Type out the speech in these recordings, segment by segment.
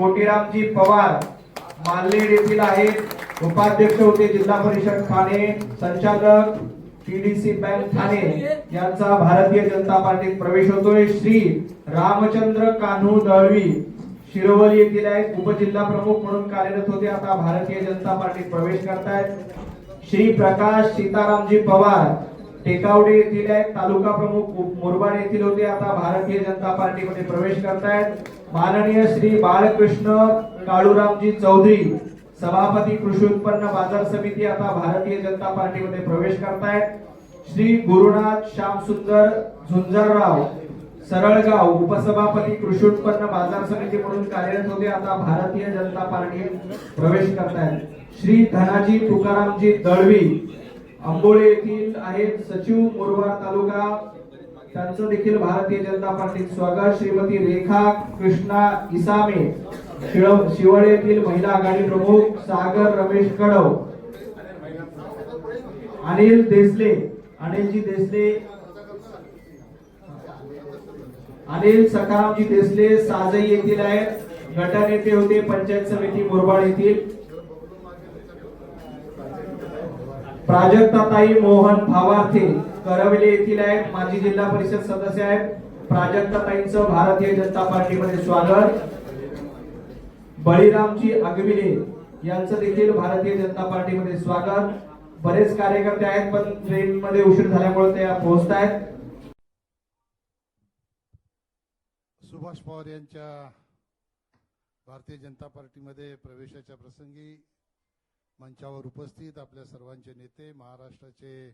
मोतीरामजी पवार मालनेर येथील आहेत. उपाध्यक्ष होते जिल्हा परिषद ठाणे संचालक टीडीसी बँक ठाणे यांचा भारतीय जनता पार्टीत प्रवेश होतोय. श्री रामचंद्र कान्हू दळवी शिरोवली येथील आहेत. उपजिल्हा प्रमुख म्हणून कार्यरत होते. आता भारतीय जनता पार्टीत प्रवेश करतायत. श्री प्रकाश सीतारामजी पवार टेकावडे येथील आहेत. तालुका प्रमुख मुरबाड येथील होते. आता भारतीय जनता पार्टीमध्ये प्रवेश करतायत. माननीय श्री बाळकृष्ण काळूरामजी चौधरी सभापती कृषी उत्पन्न बाजार समिती आता भारतीय जनता पार्टीमध्ये प्रवेश करतायत. श्री गुरुनाथ श्यामसुंदर झुंजरराव सरळगाव उपसभापती कृषी उत्पन्न बाजार समिती म्हणून कार्यरत होते आता भारतीय जनता पार्टी प्रवेश करतायत. श्री धनाजी तुकारामजी दळवी आंबोळे येथील आहेत सचिव मुरवाड तालुका त्यांचं देखील भारतीय जनता पार्टीत स्वागत. श्रीमती रेखा कृष्णा इसामे शिळ- शिवळे येथील महिला आघाडी प्रमुख सागर रमेश कडव अनिल देसले अनिलजी देसले अनिल सखारामजी देसले साजई येथील आहेत. गटनेते होते पंचायत समिती मुरबाड येथील. प्राजक्ताताई मोहन भावार्थे करवले येथील आहेत माजी जिल्हा परिषद सदस्य आहेत. प्राजक्ताताईंचं भारतीय जनता पार्टीमध्ये स्वागत. बळीरामजी अगविले यांचं देखील भारतीय जनता पार्टीमध्ये स्वागत. बरेच कार्यकर्ते आहेत पण ट्रेन मध्ये उशीर झाल्यामुळे ते पोहोचत आहेत. सुभाष पवार यांच्या भारतीय जनता पार्टीमध्ये प्रवेशाच्या प्रसंगी मंचावर उपस्थित आपल्या सर्वांचे नेते महाराष्ट्राचे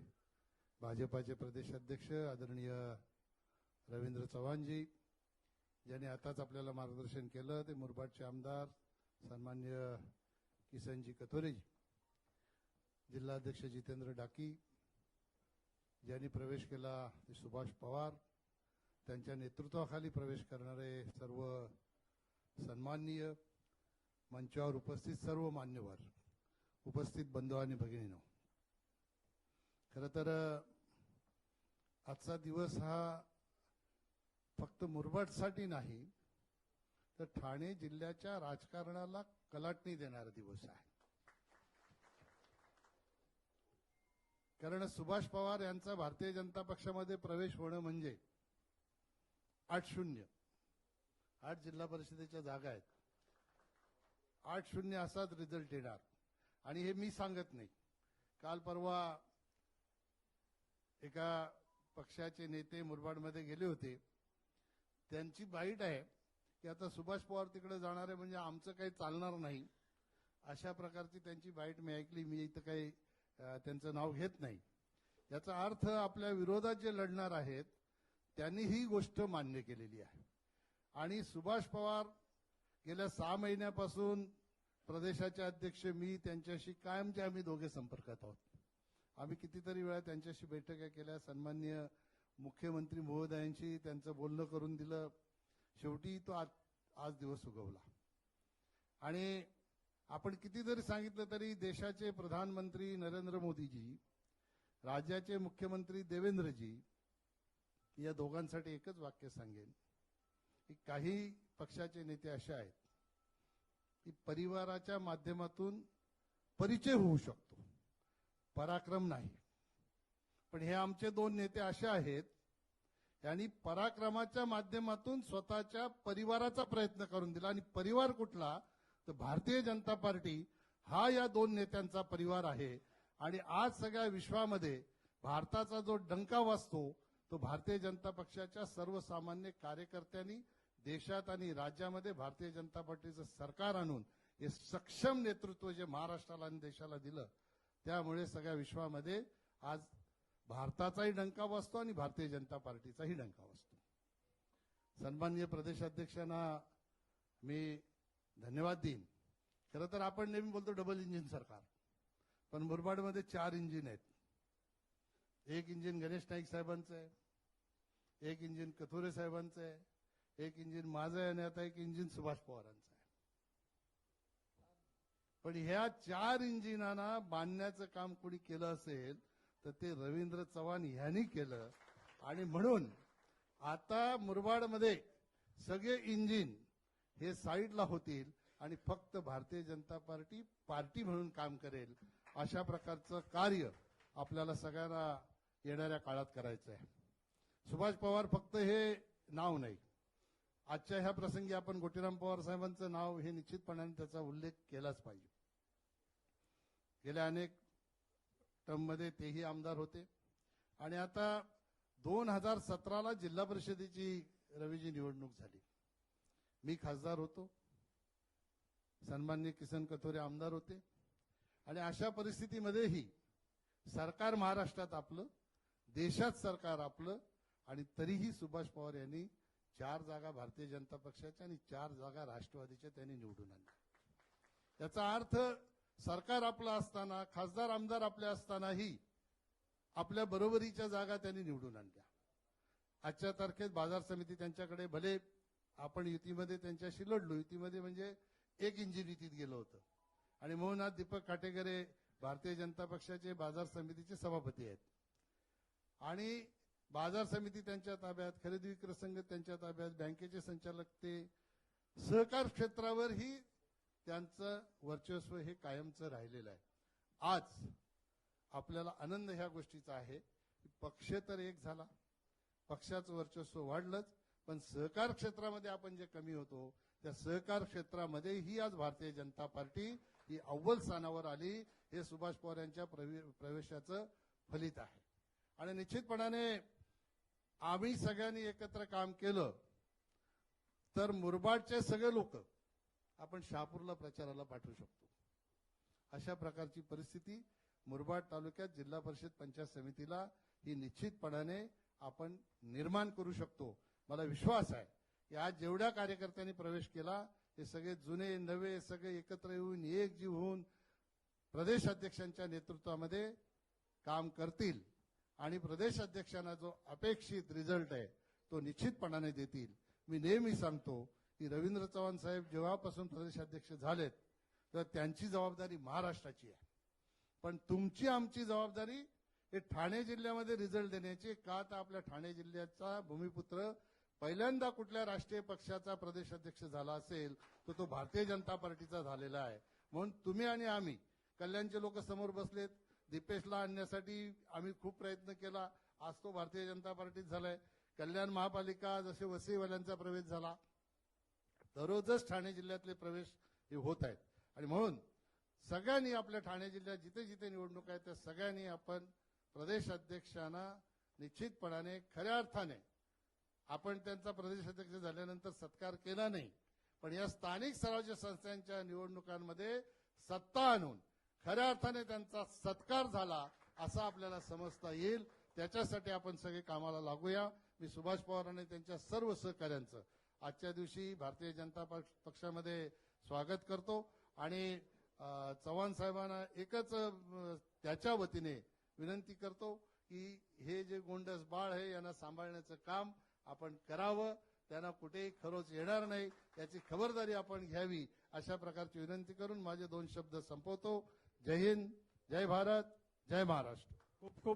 भाजपाचे प्रदेश अध्यक्ष आदरणीय रवींद्र चव्हाणजी ज्यांनी आताच आपल्याला मार्गदर्शन केलं ते मुरबाडचे आमदार सन्मान्य किसनजी कथोरेजी जिल्हाध्यक्ष जितेंद्र डाकी ज्यांनी प्रवेश केला ते सुभाष पवार त्यांच्या नेतृत्वाखाली प्रवेश करणारे सर्व सन्माननीय मंचावर उपस्थित सर्व मान्यवर उपस्थित बंधू आणि भगिनीनो. खरं तर आजचा दिवस हा फक्त मुरबाडसाठी नाही तर ठाणे जिल्ह्याच्या राजकारणाला कलाटणी देणारा दिवस आहे. कारण सुभाष पवार यांचा भारतीय जनता पक्षामध्ये प्रवेश होणं म्हणजे आठ शून्य. आठ जिल्हा परिषदेच्या जागा आहेत. आठ शून्य असाच रिझल्ट येणार. आणि हे मी सांगत नाही. काल परवा एका पक्षाचे नेते मुरबाडमध्ये गेले होते. त्यांची बाईट आहे की आता सुभाष पवार तिकडे जाणार आहे म्हणजे आमचं काही चालणार नाही. अशा प्रकारची त्यांची बाईट मी ऐकली. मी इथं काही त्यांचं नाव घेत नाही. याचा अर्थ आपल्या विरोधात जे लढणार आहेत त्यांनी ही गोष्ट मान्य केलेली आहे. आणि सुभाष पवार गेल्या सहा महिन्यापासून प्रदेशाचे अध्यक्ष मी त्यांच्याशी कायमचे आम्ही दोघे संपर्कात आहोत. आम्ही कितीतरी वेळा त्यांच्याशी बैठका केल्या. सन्मान्य मुख्यमंत्री महोदयांशी त्यांचं बोलणं करून दिलं. शेवटी तो आज आज दिवस उगवला. आणि आपण किती जरी सांगितलं तरी देशाचे प्रधानमंत्री नरेंद्र मोदीजी राज्याचे मुख्यमंत्री देवेंद्रजी या दोघांसाठी एकच वाक्य सांगेन की काही पक्षाचे नेते असे आहेत की परिवाराच्या माध्यमातून परिचय होऊ शकतो. पराक्रम नाही. पण हे आमचे दोन नेते असे आहेत यांनी पराक्रमाच्या माध्यमातून स्वतःच्या परिवाराचा प्रयत्न करून दिला. आणि परिवार कुठला? तर भारतीय जनता पार्टी हा या दोन नेत्यांचा परिवार आहे. आणि आज सगळ्या विश्वामध्ये भारताचा जो डंका वाजतो तो भारतीय जनता पक्षाच्या सर्वसामान्य कार्यकर्त्यांनी देशात आणि राज्यामध्ये भारतीय जनता पार्टीचं सरकार आणून हे सक्षम नेतृत्व जे महाराष्ट्राला आणि देशाला दिलं त्यामुळे सगळ्या विश्वामध्ये आज भारताचाही डंका वाजतो आणि भारतीय जनता पार्टीचाही डंका वाजतो सन्माननीय प्रदेशाध्यक्षांना मी धन्यवाद देईन. खरं तर आपण नेहमी बोलतो डबल इंजिन सरकार. पण मुरबाडमध्ये चार इंजिन आहेत. एक इंजिन गणेश नाईक साहेबांचं आहे. एक इंजिन कथोरे साहेबांचं आहे. एक इंजिन माझं आहे आणि आता एक इंजिन सुभाष पवारांचं आहे. पण ह्या चार इंजिनांना बांधण्याचं काम कोणी केलं असेल तर ते रवींद्र चव्हाण यांनी केलं. आणि म्हणून आता मुरबाडमध्ये सगळे इंजिन हे साईडला होतील आणि फक्त भारतीय जनता पार्टी पार्टी म्हणून काम करेल अशा प्रकारचं कार्य आपल्याला सगळ्यांना येणाऱ्या काळात करायचं आहे. सुभाष पवार फक्त हे नाव नाही. आजच्या ह्या प्रसंगी आपण गोटीराम पवार साहेबांचं नाव हे निश्चितपणाने त्याचा उल्लेख केलाच पाहिजे. गेल्या अनेक टर्ममध्ये तेही आमदार होते. आणि आता दोन हजार सतराला जिल्हा परिषदेची रवीची निवडणूक झाली. मी खासदार होतो. सन्मान्य किसन कथोरे आमदार होते. आणि अशा परिस्थितीमध्येही सरकार महाराष्ट्रात आपलं देशात सरकार आपलं आणि तरीही सुभाष पवार यांनी चार जागा भारतीय जनता पक्षाच्या आणि चार जागा राष्ट्रवादीच्या त्यांनी निवडून आणल्या. याचा अर्थ सरकार आपलं असताना खासदार आमदार आपले असतानाही आपल्या बरोबरीच्या जागा त्यांनी निवडून आणल्या. आजच्या तारखेत बाजार समिती त्यांच्याकडे भले आपण युतीमध्ये त्यांच्याशी लढलो युतीमध्ये म्हणजे एक इंजिन युतीत गेलो होतं. आणि म्हणून आज दीपक काटेकरे भारतीय जनता पक्षाचे बाजार समितीचे सभापती आहेत. आणि बाजार समिती त्यांच्या ताब्यात खरेदी विक्री संघ त्यांच्या ताब्यात बँकेचे संचालक ते सहकार क्षेत्रावरही त्यांचं वर्चस्व हे कायमचं राहिलेलं आहे. आज आपल्याला आनंद ह्या गोष्टीचा आहे. की पक्ष तर एक झाला. पक्षाचं वर्चस्व वाढलंच पण सहकार क्षेत्रामध्ये आपण जे कमी होतो त्या सहकार क्षेत्रामध्येही आज भारतीय जनता पार्टी ही अव्वल स्थानावर आली. हे सुभाष पवार यांच्या प्रवे- प्रवेशाचं फलित आहे. आणि निश्चितपणाने आम्ही सगळ्यांनी एकत्र काम केलं तर मुरबाडचे सगळे लोक आपण शहापूरला प्रचाराला पाठवू शकतो. अशा प्रकारची परिस्थिती मुरबाड तालुक्यात जिल्हा परिषद पंचायत समितीला ही निश्चितपणाने आपण निर्माण करू शकतो. मला विश्वास आहे की आज जेवढ्या कार्यकर्त्यांनी प्रवेश केला हे सगळे जुने नवे सगळे एकत्र येऊन एकजीव होऊन प्रदेश अध्यक्षांच्या नेतृत्वामध्ये काम करतील आणि प्रदेश अध्यक्षांना जो अपेक्षित रिझल्ट आहे तो निश्चितपणाने देतील. मी नेहमी सांगतो की रवींद्र चव्हाण साहेब जेव्हापासून प्रदेशाध्यक्ष झालेत तर त्यांची जबाबदारी महाराष्ट्राची आहे. पण तुमची आमची जबाबदारी हे ठाणे जिल्ह्यामध्ये रिझल्ट देण्याची का तर आपल्या ठाणे जिल्ह्याचा भूमिपुत्र पहिल्यांदा कुठल्या राष्ट्रीय पक्षाचा प्रदेशाध्यक्ष झाला असेल तर तो भारतीय जनता पार्टीचा झालेला आहे. म्हणून तुम्ही आणि आम्ही कल्याणचे लोक समोर बसलेत दीपेशला आणण्यासाठी आम्ही खूप प्रयत्न केला. आज तो भारतीय जनता पार्टीत झालाय. कल्याण महापालिका जसे वसईवाल्यांचा प्रवेश झाला. दररोजच ठाणे जिल्ह्यातले प्रवेश हे होत आहेत. आणि म्हणून सगळ्यांनी आपल्या ठाणे जिल्ह्यात जिथे जिथे निवडणूक आहेत त्या सगळ्यांनी आपण प्रदेश अध्यक्षांना निश्चितपणाने खऱ्या अर्थाने आपण त्यांचा प्रदेश अध्यक्ष झाल्यानंतर सत्कार केला नाही पण या स्थानिक स्वराज्य संस्थांच्या निवडणुकांमध्ये सत्ता आणून खऱ्या अर्थाने त्यांचा सत्कार झाला असं आपल्याला समजता येईल. त्याच्यासाठी आपण सगळे कामाला लागूया. मी सुभाष पवार आणि त्यांच्या सर्व सहकाऱ्यांचं आजच्या दिवशी भारतीय जनता पक्ष- पक्षामध्ये स्वागत करतो आणि चव्हाण साहेबांना एकच त्याच्या वतीने विनंती करतो की हे जे गोंडस बाळ आहे यांना सांभाळण्याचं काम आपण करावं. त्यांना कुठेही खरोच येणार नाही. याची खबरदारी आपण घ्यावी अशा प्रकारची विनंती करून माझे दोन शब्द संपवतो. जय हिंद जय भारत जय महाराष्ट्र. खूप खूप